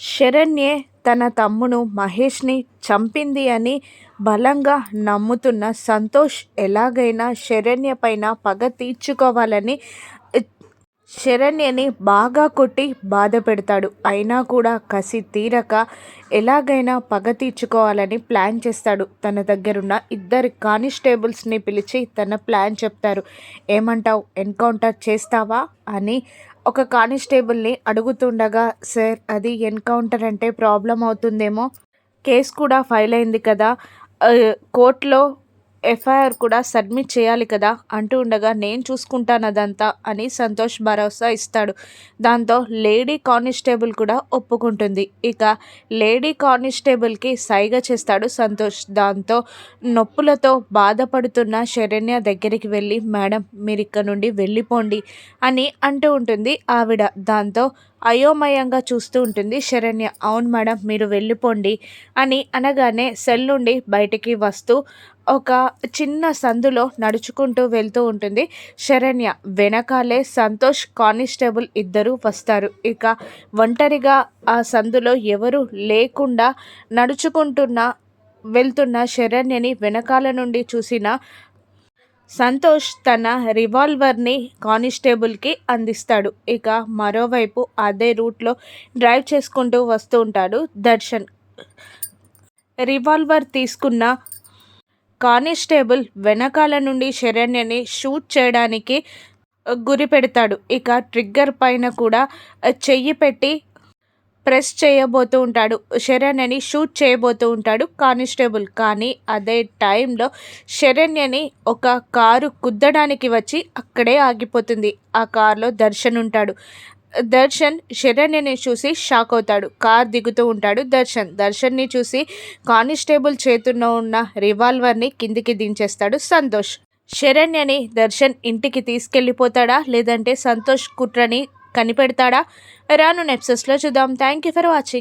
శరణ్యే తన తమ్ముడు మహేష్ని చంపింది అని బలంగా నమ్ముతున్న సంతోష్ ఎలాగైనా శరణ్య పైన పగ తీర్చుకోవాలని శరణ్యని బాగా కొట్టి బాధ పెడతాడు. అయినా కూడా కసి తీరక ఎలాగైనా పగ తీర్చుకోవాలని ప్లాన్ చేస్తాడు. తన దగ్గరున్న ఇద్దరు కానిస్టేబుల్స్ని పిలిచి తన ప్లాన్ చెప్తారు. ఏమంటావు? ఎన్కౌంటర్ చేస్తావా? అని ఒక కానిస్టేబుల్ని అడుగుతుండగా సార్ అది ఎన్కౌంటర్ అంటే ప్రాబ్లం అవుతుందేమో? కేసు కూడా ఫైల్ అయింది కదా. కోర్టులో ఎఫ్ఐఆర్ కూడా సబ్మిట్ చేయాలి కదా అంటూ ఉండగా నేను చూసుకుంటాను అదంతా అని సంతోష్ భరోసా ఇస్తాడు. దాంతో లేడీ కానిస్టేబుల్ కూడా ఒప్పుకుంటుంది. ఇక లేడీ కానిస్టేబుల్కి సైగ చేస్తాడు సంతోష్. దాంతో నొప్పులతో బాధపడుతున్న శరణ్య దగ్గరికి వెళ్ళి మేడం మీరు ఇక్కడ నుండి వెళ్ళిపోండి అని అంటూ ఉంటుంది ఆవిడ. దాంతో అయోమయంగా చూస్తూ ఉంటుంది. శరణ్య అవును మేడం మీరు వెళ్ళిపోండి అని అనగానే సెల్ నుండి బయటికి వస్తూ ఒక చిన్న సందులో నడుచుకుంటూ వెళ్తూ ఉంటుంది. శరణ్య వెనకాలే సంతోష్ కానిస్టేబుల్ ఇద్దరు వస్తారు. ఇక ఒంటరిగా ఆ సందులో ఎవరు లేకుండా నడుచుకుంటున్న వెళ్తున్న శరణ్యని వెనకాల నుండి చూసిన సంతోష్ తన రివాల్వర్ని కానిస్టేబుల్కి అందిస్తాడు. ఇక మరోవైపు అదే రూట్లో డ్రైవ్ చేసుకుంటూ వస్తూ ఉంటాడు దర్శన్. రివాల్వర్ తీసుకున్న కానిస్టేబుల్ వెనకాల నుండి శరణ్యని షూట్ చేయడానికి గురి పెడతాడు ఇక ట్రిగ్గర్ పైన కూడా చెయ్యి పెట్టి ప్రెస్ చేయబోతూ ఉంటాడు. శరణ్యని షూట్ చేయబోతూ ఉంటాడు. కానిస్టేబుల్ కానీ అదే టైంలో శరణ్యని ఒక కారు కుద్దడానికి వచ్చి అక్కడే ఆగిపోతుంది. ఆ కారులో దర్శన్ ఉంటాడు. దర్శన్ శరణ్యని చూసి షాక్ అవుతాడు. కార్ దిగుతూ ఉంటాడు దర్శన్. దర్శన్ని చూసి కానిస్టేబుల్ చేతుల్లో ఉన్న రివాల్వర్ని కిందికి దించేస్తాడు సంతోష్. శరణ్యని దర్శన్ ఇంటికి తీసుకెళ్ళిపోతాడా? లేదంటే సంతోష్ కుట్రని కనిపెడతాడా? రాను నెప్సెస్లో చూద్దాం. Thank you for watching